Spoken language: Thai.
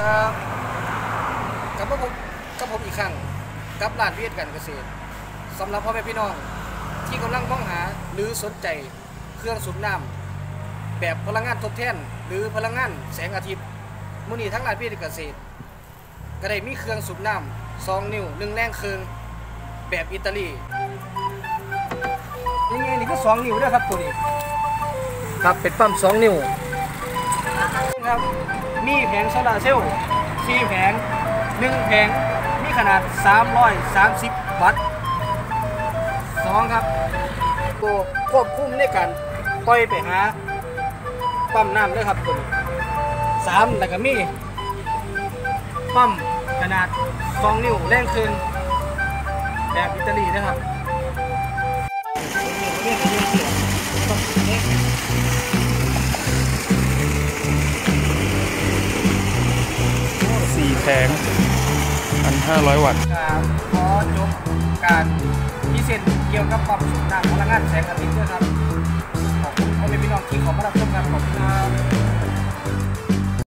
ครับกลับมาพบกับผมอีกครั้งกับร้านเวียดกันเกษตรสำหรับพ่อแม่พี่น้องที่กำลังมองหาหรือสนใจเครื่องสูบน้ำแบบพลังงานทดแทน หรือพลังงานแสงอาทิตย์มื้อนี้ทั้งร้านเวียดกันเกษตรก็ได้มีเครื่องสูบน้ำสองนิ้วหนึ่งแรงเครื่องแบบอิตาลียังไงนี่ก็สองนิ้วเด้อครับตัวนี้ครับเป็นปั๊มสองนิ้วครับ มีแผงโซลาเซลล์4แผง1แผงมีขนาด 330 วัตต์2ครับตัวควบคุมในการปล่อยไปหาปั๊มน้ำด้วยครับตัวนี้3แล้วก็มีปั๊มขนาด 2 นิ้วแรงคืนแบบอิตาลีนะครับ งพันห้าร้อยวัตต์ขอจบการพิเศษเกี่ยวกับความสุขทางพลังงานแสงอาทิตย์ด้วยครับ ขอบคุณพ่อแม่พี่น้องที่ขอมารับชมกันขอบคุณครับ